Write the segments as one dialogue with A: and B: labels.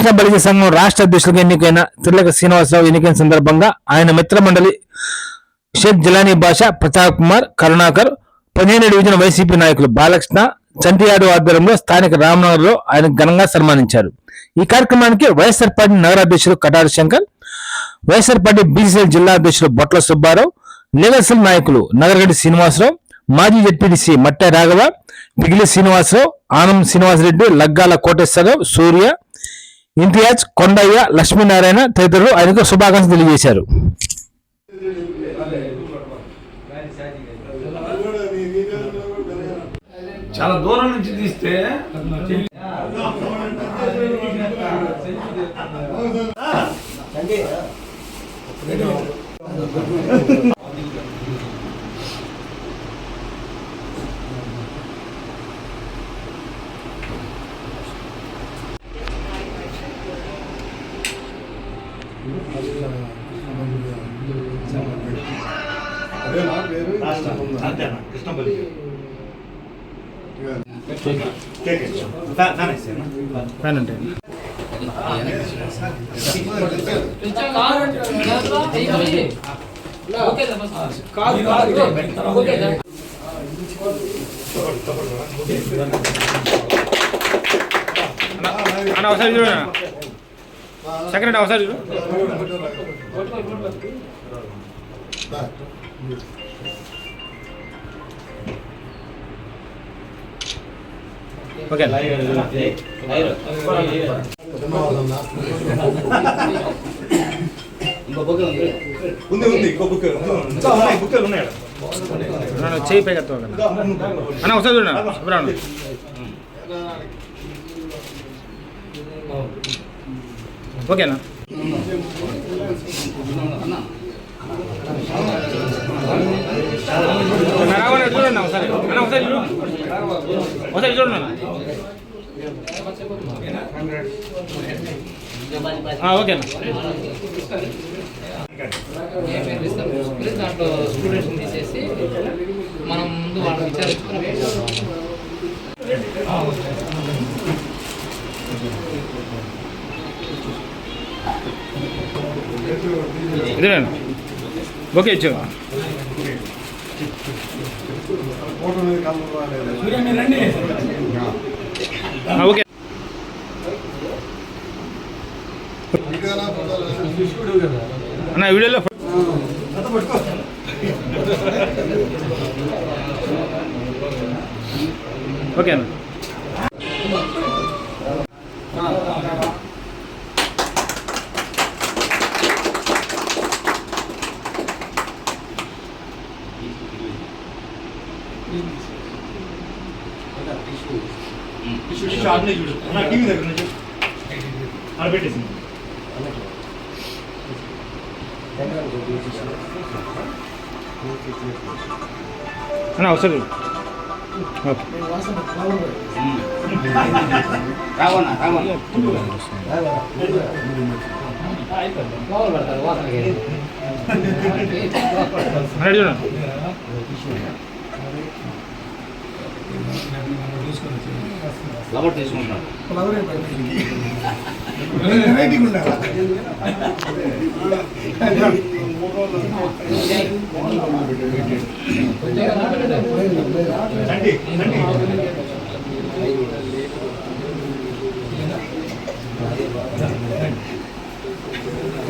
A: కృష్ణ బలిజ సంఘం రాష్ట్ర అధ్యక్షులుగా ఎన్నికైన తిల్లక శ్రీనివాసరావు ఎన్నికైన సందర్భంగా ఆయన మిత్ర మండలి షేక్ జిలానీ బాషా ప్రతాప్ కుమార్ కరుణాకర్ పదిహేను డివిజన్ వైసీపీ నాయకులు బాలకృష్ణ చంటియాడు ఆధ్వర్యంలో స్థానిక రామనగర్లో ఆయన ఘనంగా సన్మానించారు. ఈ కార్యక్రమానికి వైఎస్ఆర్ పార్టీ నగర అధ్యక్షులు కటారు శంకర్ వైఎస్ఆర్ పార్టీ బీసీఎల్ జిల్లా అధ్యక్షులు బొట్ల సుబ్బారావు లీగల్ నాయకులు నగరగడ్డి శ్రీనివాసరావు మాజీ జెడ్పీటీసీ మట్టె రాఘవ పిగిలి శ్రీనివాసరావు ఆనంద్ శ్రీనివాసరెడ్డి లగ్గాల కోటేశ్వరరావు సూర్య ఇంతియాజ్ కొండయ్య లక్ష్మీనారాయణ తదితరులు ఆయనకు శుభాకాంక్షలు తెలియజేశారు
B: చాలా దూరం నుంచి తీస్తే
C: అంతేనా కృష్ణపల్లి
A: అంటే. అన్న ఒకసారి చూడ సెకండ్ ఒకసారి చూడు. ఓకే.
C: ఉంది ఉంది. ఇంకో బుక్ ఉన్నాయి బుక్కలు ఉన్నాయి
A: చేయి ఎత్తావు కదా అన్న ఒకసారి చూడు సుబ్రహ్మణ్యం ఓకేనా అన్న, చూడండి ఒకసారి. అన్న ఒకసారి చూడు. ఒకసారి చూడండి అన్న. ఓకేనా
D: దాంట్లో స్టూడెంట్స్ని తీసేసి మనం ముందు వాళ్ళని విచారించుకుని
A: ఇదేనండి ఓకే ఇచ్చా ఓకే అన్న వీడియోలో ఓకే అన్న.
C: చూడు నా టీవీ దగ్గర నుంచి ఆడ పెట్టేసింది
A: అన్న ఒకసారి చూడు. ఓకే
D: లోపల పెడతారు వాసనకి
A: అన్న చూడండి
D: లవర్ తీసుకుంటారు
C: చంటి చంటి
D: అది పెట్టు అందరం పెడితే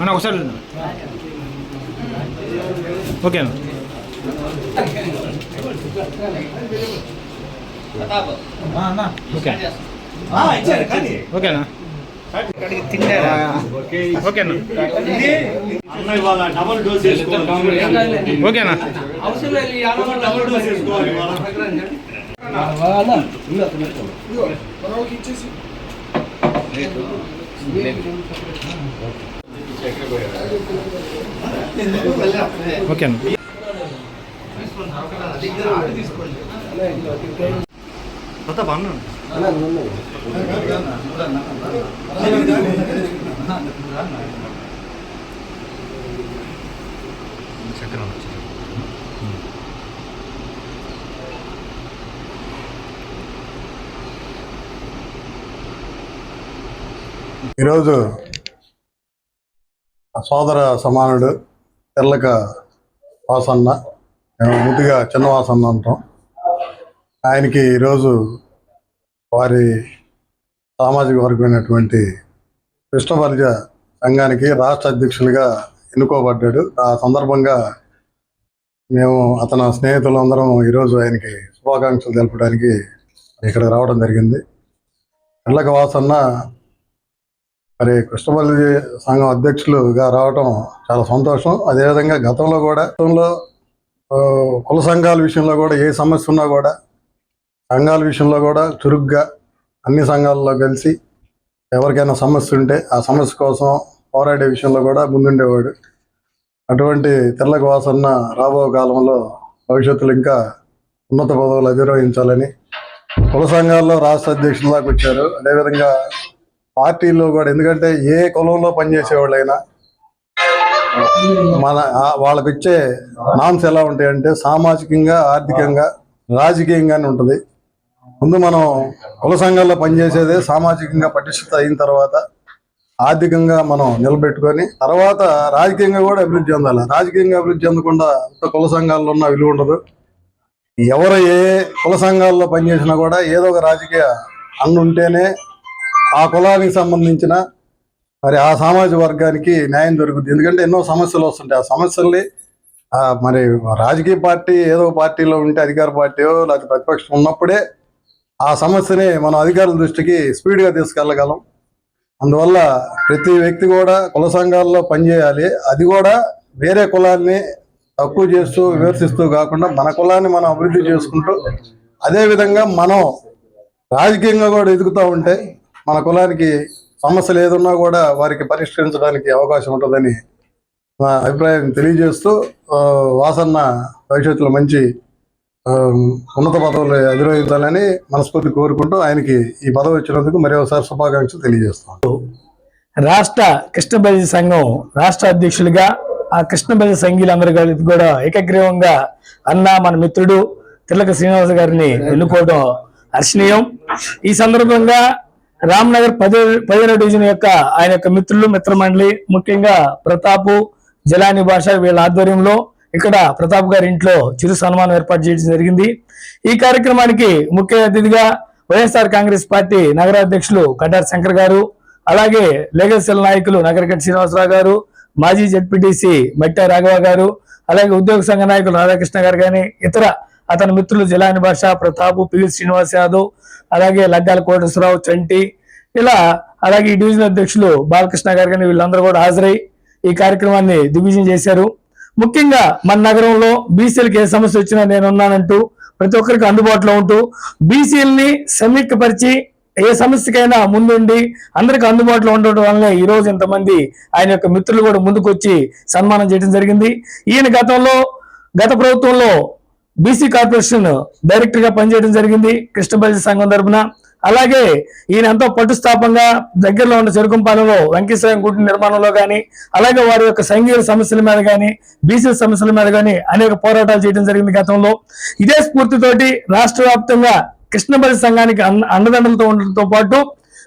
A: అన్న ఒకసారి ఓకే అన్న. ఓకే.
C: ఆ, ఇచ్చారు కానీ.
A: ఓకేనా ఓకేనా ఓకేనా
C: ఓకే అండి. వేసుకోవాలి ఇవాళ
E: ఓకే
B: ఈరోజు సోదర సమానుడు తెల్లక వాసన్న. మేము ముద్దుగా చిన్న వాసన్న అంటాం. ఆయనకి ఈరోజు వారి సామాజిక వర్గమైనటువంటి కృష్ణపరిజ సంఘానికి రాష్ట్ర అధ్యక్షులుగా ఎన్నుకోబడ్డాడు. ఆ సందర్భంగా మేము అతని స్నేహితులందరం ఈరోజు ఆయనకి శుభాకాంక్షలు తెలపడానికి ఇక్కడ రావడం జరిగింది. తెల్లక వాసన్న మరి కృష్ణపల్లి సంఘం అధ్యక్షులుగా రావటం చాలా సంతోషం. అదేవిధంగా గతంలో కూడా గతంలో కుల సంఘాల విషయంలో కూడా ఏ సమస్య ఉన్నా కూడా సంఘాల విషయంలో కూడా చురుగ్గా అన్ని సంఘాలలో కలిసి ఎవరికైనా సమస్య ఉంటే ఆ సమస్య కోసం పోరాడే విషయంలో కూడా ముందుండేవాడు. అటువంటి తెల్లకు వాసన్న రాబో కాలంలో భవిష్యత్తులో ఇంకా ఉన్నత పదవులు అధిరోహించాలని కుల సంఘాల్లో రాష్ట్ర అధ్యక్షుల దాకా వచ్చారు. అదేవిధంగా పార్టీలో కూడా ఎందుకంటే ఏ కులంలో పనిచేసేవాళ్ళైనా మన వాళ్ళకి ఇచ్చే నామ్స్ ఎలా ఉంటాయంటే సామాజికంగా ఆర్థికంగా రాజకీయంగానే ఉంటుంది. ముందు మనం కుల సంఘాల్లో పనిచేసేదే సామాజికంగా పటిష్టత అయిన తర్వాత ఆర్థికంగా మనం నిలబెట్టుకొని తర్వాత రాజకీయంగా కూడా అభివృద్ధి చెందాలి. రాజకీయంగా అభివృద్ధి చెందకుండా అంత కుల సంఘాల్లో ఉన్న విలువ ఉండదు. ఎవరు ఏ కుల సంఘాల్లో పనిచేసినా కూడా ఏదో ఒక రాజకీయ అన్ను ఉంటేనే ఆ కులానికి సంబంధించిన మరి ఆ సామాజిక వర్గానికి న్యాయం దొరుకుతుంది ఎందుకంటే ఎన్నో సమస్యలు వస్తుంటాయి. ఆ సమస్యల్ని మరి రాజకీయ పార్టీ ఏదో పార్టీలో ఉంటే అధికార పార్టీయో లేకపోతే ప్రతిపక్షం ఉన్నప్పుడే ఆ సమస్యని మనం అధికారుల దృష్టికి స్పీడ్గా తీసుకెళ్ళగలం. అందువల్ల ప్రతి వ్యక్తి కూడా కుల సంఘాల్లో పనిచేయాలి. అది కూడా వేరే కులాన్ని తక్కువ చేస్తూ విమర్శిస్తూ కాకుండా మన కులాన్ని మనం అభివృద్ధి చేసుకుంటూ అదే విధంగా మనం రాజకీయంగా కూడా ఎదుగుతూ ఉంటే మన కులానికి సమస్యలు ఏదున్నా కూడా వారికి పరిష్కరించడానికి అవకాశం ఉంటుందని నా అభిప్రాయం తెలియజేస్తూ వాసన్న భవిష్యత్తులో మంచి ఉన్నత పదవులు అధిరోహించాలని మనస్ఫూర్తి కోరుకుంటూ ఆయనకి ఈ పదవి ఇచ్చినందుకు మరి ఒకసారి శుభాకాంక్షలు తెలియజేస్తాం
E: రాష్ట్ర కృష్ణబలి సంఘం రాష్ట్ర అధ్యక్షులుగా ఆ కృష్ణబలి సంఘీయులందరూ కలిపి కూడా ఏకగ్రీవంగా అన్న మన మిత్రుడు తిలక శ్రీనివాస గారిని ఎన్నుకోవడం హర్షణీయం ఈ సందర్భంగా రామ్నగర్ పది పదిహేనో డివిజన్ యొక్క ఆయన యొక్క మిత్రులు మిత్రమండలి ముఖ్యంగా ప్రతాపు జలాని భాష వీళ్ళ ఆధ్వర్యంలో ఇక్కడ ప్రతాప్ గారి ఇంట్లో చిరు సన్మానం ఏర్పాటు చేయడం జరిగింది. ఈ కార్యక్రమానికి ముఖ్య అతిథిగా వైఎస్ఆర్ కాంగ్రెస్ పార్టీ నగర అధ్యక్షులు శంకర్ గారు అలాగే లీగల్ సెల్ నాయకులు నగరకట్టి శ్రీనివాసరావు గారు మాజీ జడ్పీటీసీ మట్టా రాఘవ గారు అలాగే ఉద్యోగ సంఘ నాయకులు రాధాకృష్ణ గారు కానీ ఇతర అతని మిత్రులు జిలాని భాష ప్రతాపు పివి శ్రీనివాస్ యాదవ్ అలాగే లగ్గాల కోటేశ్వరరావు చంటి ఇలా అలాగే ఈ డివిజన్ అధ్యక్షులు బాలకృష్ణ గారు కానీ వీళ్ళందరూ కూడా హాజరై ఈ కార్యక్రమాన్ని దిగ్విజయం చేశారు. ముఖ్యంగా మన నగరంలో బీసీలకు ఏ సమస్య వచ్చినా నేను ఉన్నానంటూ ప్రతి ఒక్కరికి అందుబాటులో ఉంటూ బీసీలని సమీక్షపరిచి ఏ సమస్యకైనా ముందుండి అందరికి అందుబాటులో ఉండటం వల్లనే ఈ రోజు ఇంతమంది ఆయన యొక్క మిత్రులు కూడా ముందుకొచ్చి సన్మానం చేయడం జరిగింది. ఈయన గతంలో గత ప్రభుత్వంలో బీసీ కార్పొరేషన్ డైరెక్టర్గా పనిచేయడం జరిగింది కృష్ణబల్లి సంఘం తరపున. అలాగే ఈయన ఎంతో పట్టుస్థాపంగా దగ్గరలో ఉన్న చెరుకుంపాలెంలో వెంకటేశ్వరం గుడి నిర్మాణంలో కానీ అలాగే వారి యొక్క సంఘీయ సమస్యల మీద కానీ బీసీ సమస్యల మీద కానీ అనేక పోరాటాలు చేయడం జరిగింది గతంలో. ఇదే స్ఫూర్తితోటి రాష్ట్ర వ్యాప్తంగా కృష్ణబలి సంఘానికి అన్న అండదండలతో ఉండడంతో పాటు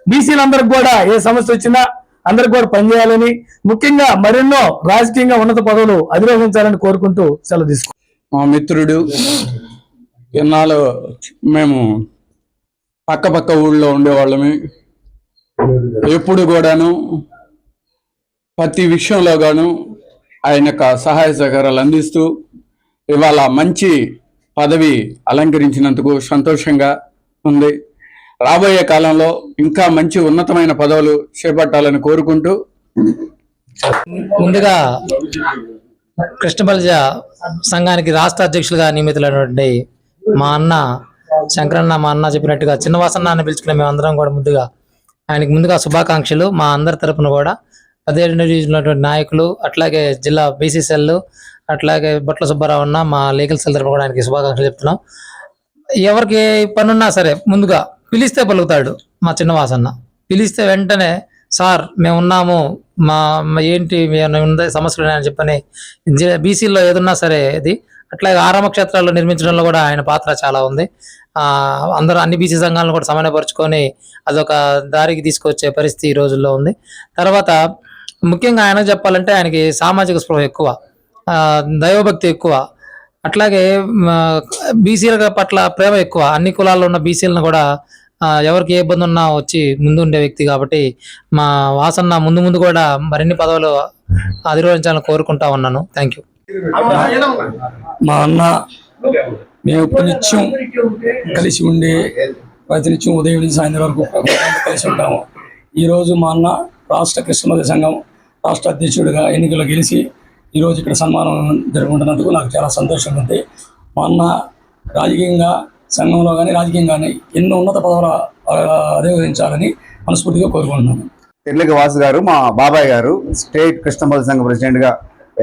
E: బీసీలందరికి కూడా ఏ సమస్య వచ్చినా అందరికి కూడా పనిచేయాలని ముఖ్యంగా మరెన్నో రాజకీయంగా ఉన్నత పదవులు అధిరోహించాలని కోరుకుంటూ సెలవు తీసుకుంటాం
F: మా మిత్రుడు ఇన్నాళ్ళు మేము పక్క పక్క ఊళ్ళో ఉండేవాళ్ళమే. ఎప్పుడు కూడాను ప్రతి విషయంలో గాను ఆయన యొక్క సహాయ సహకారాలు అందిస్తూ ఇవాళ మంచి పదవి అలంకరించినందుకు సంతోషంగా ఉంది. రాబోయే కాలంలో ఇంకా మంచి ఉన్నతమైన పదవులు చేపట్టాలని కోరుకుంటూ
D: ముందుగా కృష్ణబలజ సంఘానికి రాష్ట్ర అధ్యక్షులుగా నియమితులైనటువంటి మా అన్న శంకరన్న మా అన్న చెప్పినట్టుగా చిన్నవాసన్న అని పిలుచుకునే మేమందరం కూడా ముందుగా ఆయనకి ముందుగా శుభాకాంక్షలు. మా అందరి తరపున కూడా అదే ఉన్నటువంటి నాయకులు అట్లాగే జిల్లా బీసీసీఎల్ అట్లాగే బొట్ల సుబ్బారావు అన్న మా లీగల్ సెల్ తరపున కూడా ఆయనకి శుభాకాంక్షలు చెప్తున్నాం. ఎవరికి పనున్నా సరే ముందుగా పిలిస్తే పలుకుతాడు మా చిన్నవాసన్న. పిలిస్తే వెంటనే సార్ మేము ఉన్నాము మా ఏంటి ఏమైనా ఉందా సమస్యలు అని చెప్పని బీసీలో ఏదన్నా సరే ఇది. అట్లాగే ఆరామ క్షేత్రాలు నిర్మించడంలో కూడా ఆయన పాత్ర చాలా ఉంది. అందరూ అన్ని బీసీ సంఘాలను కూడా సమన్వయపరుచుకొని అదొక దారికి తీసుకొచ్చే పరిస్థితి ఈ రోజుల్లో ఉంది. తర్వాత ముఖ్యంగా ఆయన చెప్పాలంటే ఆయనకి సామాజిక స్పృహ ఎక్కువ దైవభక్తి ఎక్కువ. అట్లాగే బీసీల పట్ల ప్రేమ ఎక్కువ. అన్ని కులాల్లో ఉన్న బీసీలను కూడా ఎవరికి ఏ ఇబ్బంది ఉన్నా వచ్చి ముందు ఉండే వ్యక్తి కాబట్టి మా వాసన్న ముందు ముందు కూడా మరిన్ని పదవులు అధిరోహించాలని కోరుకుంటా ఉన్నాను. థ్యాంక్ యూ
G: మా అన్న మేము ప్రతినిత్యం కలిసి ఉండి ప్రతినిత్యం ఉదయం నుంచి సాయంత్రం వరకు కలిసి ఉంటాము. ఈరోజు మా అన్న రాష్ట్ర కృష్ణమతి సంఘం రాష్ట్ర అధ్యక్షుడిగా ఎన్నికలు గెలిచి ఈరోజు ఇక్కడ సన్మానం జరుగుతున్నందుకు నాకు చాలా సంతోషంగా ఉంది. మా అన్న రాజకీయంగా సంఘంలో కానీ రాజకీయంగా కానీ ఎన్నో ఉన్నత పదవులు అధిరోహించాలని మనస్ఫూర్తిగా కోరుకుంటున్నాను.
H: తెర్లిక వాసు గారు మా బాబాయ్ గారు స్టేట్ కృష్ణపల్లి సంఘ ప్రెసిడెంట్గా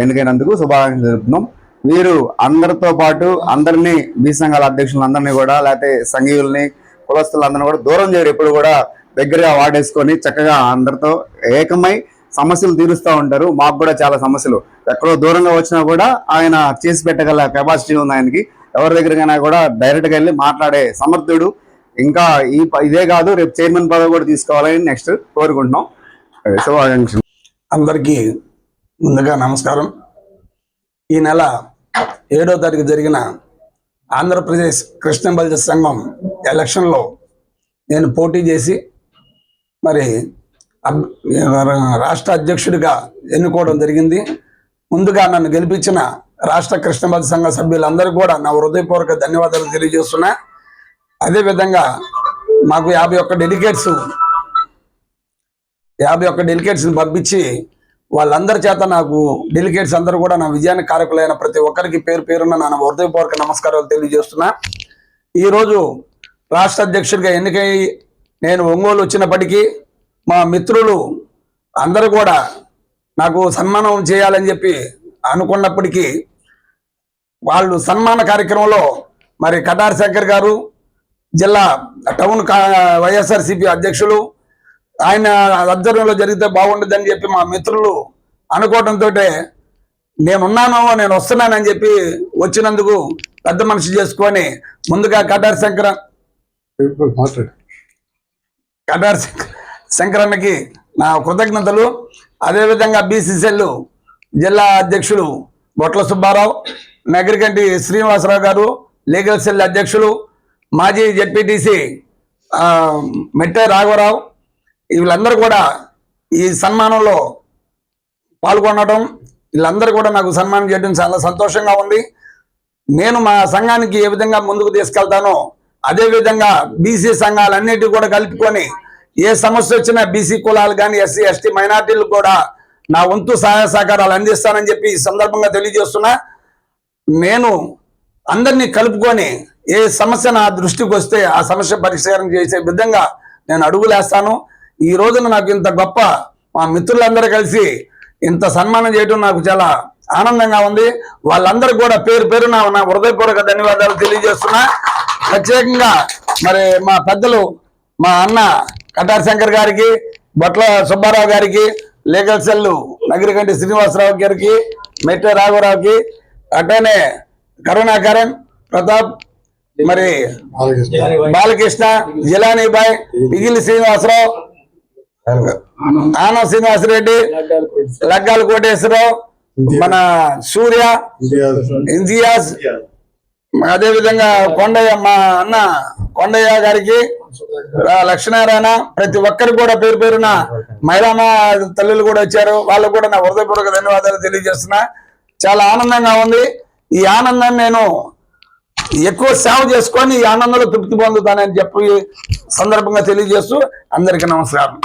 H: ఎన్నికైనందుకు శుభాకాంక్షలు తెలుపుతున్నాం. వీరు అందరితో పాటు అందరినీ బీ సంఘాల అధ్యక్షులందరినీ కూడా లేకపోతే సంఘీయుల్ని కులస్తులందరినీ కూడా దూరం చేయరు. ఎప్పుడు కూడా దగ్గరగా వాడేసుకొని చక్కగా అందరితో ఏకమై సమస్యలు తీరుస్తూ ఉంటారు. మాకు కూడా చాలా సమస్యలు. ఎక్కడో దూరంగా వచ్చినా కూడా ఆయన చేసి పెట్టగల కెపాసిటీ ఉంది ఆయనకి. ఎవరి దగ్గరకైనా కూడా డైరెక్ట్గా వెళ్ళి మాట్లాడే సమర్థుడు. ఇంకా ఈ ఇదే కాదు రేపు చైర్మన్ పదవి కూడా తీసుకోవాలని నెక్స్ట్ కోరుకుంటున్నాం. శుభాకాంక్షలు.
I: అందరికీ ముందుగా నమస్కారం. ఈ నెల ఏడో తారీఖు జరిగిన ఆంధ్రప్రదేశ్ కృష్ణ బలిజ సంఘం ఎలక్షన్లో నేను పోటీ చేసి మరి రాష్ట్ర అధ్యక్షుడిగా ఎన్నుకోవడం జరిగింది. ముందుగా నన్ను గెలిపించిన రాష్ట్ర కృష్ణ బలిజ సంఘ సభ్యులందరూ కూడా నా హృదయపూర్వక ధన్యవాదాలు తెలియజేస్తున్నా. అదేవిధంగా మాకు యాభై ఒక్క డెలిగేట్స్ యాభై ఒక్క డెలిగేట్స్ని పంపించి వాళ్ళందరి చేత నాకు డెలిగేట్స్ అందరూ కూడా నా విజయానికి కారకులైన ప్రతి ఒక్కరికి పేరు పేరున నా హృదయపూర్వక నమస్కారాలు తెలియజేస్తున్నా. ఈరోజు రాష్ట్ర అధ్యక్షుడిగా ఎన్నికై నేను ఒంగోలు వచ్చినప్పటికీ మా మిత్రులు అందరూ కూడా నాకు సన్మానం చేయాలని చెప్పి అనుకున్నప్పటికీ వాళ్ళు సన్మాన కార్యక్రమంలో మరి కటార్ శంకర్ గారు జిల్లా టౌన్ వైఎస్ఆర్సీపీ అధ్యక్షులు ఆయన ఆధ్వర్యంలో జరిగితే బాగుండదని చెప్పి మా మిత్రులు అనుకోవడంతో నేనున్నాను నేను వస్తున్నానని చెప్పి వచ్చినందుకు పెద్ద మనిషి చేసుకొని ముందుగా కటార్ శంకర కటార్ శంకర్ శంకరన్నకి నా కృతజ్ఞతలు. అదేవిధంగా బీసీసీఎల్ జిల్లా అధ్యక్షులు బొట్ల సుబ్బారావు నగరికంటి శ్రీనివాసరావు గారు లీగల్ సెల్ అధ్యక్షులు మాజీ జడ్పీటీసీ మెట్టే రాఘవరావు వీళ్ళందరూ కూడా ఈ సన్మానంలో పాల్గొనడం వీళ్ళందరూ కూడా నాకు సన్మానం చేయడం చాలా సంతోషంగా ఉంది. నేను మా సంఘానికి ఏ విధంగా ముందుకు తీసుకెళ్తానో అదేవిధంగా బీసీ సంఘాలన్నిటి కూడా కలుపుకొని ఏ సమస్య వచ్చినా బీసీ కులాలు కానీ ఎస్సీ ఎస్టీ మైనార్టీలు కూడా నా వంతు సహాయ సహకారాలు అందిస్తానని చెప్పి ఈ సందర్భంగా తెలియజేస్తున్నా. నేను అందరినీ కలుపుకొని ఏ సమస్య నా దృష్టికి వస్తే ఆ సమస్య పరిష్కారం చేసే విధంగా నేను అడుగులేస్తాను. ఈ రోజున నాకు ఇంత గొప్ప మా మిత్రులందరూ కలిసి ఇంత సన్మానం చేయడం నాకు చాలా ఆనందంగా ఉంది. వాళ్ళందరూ కూడా పేరు పేరు నా హృదయపూర్వక ధన్యవాదాలు తెలియజేస్తున్నా. ప్రత్యేకంగా మరి మా పెద్దలు మా అన్న కటార్ శంకర్ గారికి బొట్ల సుబ్బారావు గారికి లీగల్ సెల్లు నగిరికంటి శ్రీనివాసరావు గారికి మెట్ట రాఘవరావుకి అట్టనే కరుణాకరణ్ ప్రతాప్ మరి బాలకృష్ణ జిలానీ బాయ్ పిగిలి శ్రీనివాసరావు ఆనంద్ శ్రీనివాసరెడ్డి లగ్గాల కోటేశ్వరరావు మన సూర్య ఇంజియాజ్ అదే విధంగా కొండయ్య మా అన్న కొండయ్య గారికి లక్ష్మీనారాయణ ప్రతి ఒక్కరు కూడా పేరు పేరున మహిళా తల్లులు కూడా వచ్చారు. వాళ్ళకు కూడా నా హృదయపూర్వక ధన్యవాదాలు తెలియజేస్తున్నా. చాలా ఆనందంగా ఉంది. ఈ ఆనందాన్ని నేను ఎక్కువ సేవ చేసుకొని ఈ ఆనందంలో తృప్తి పొందుతానని చెప్పి సందర్భంగా తెలియజేస్తూ అందరికీ నమస్కారం.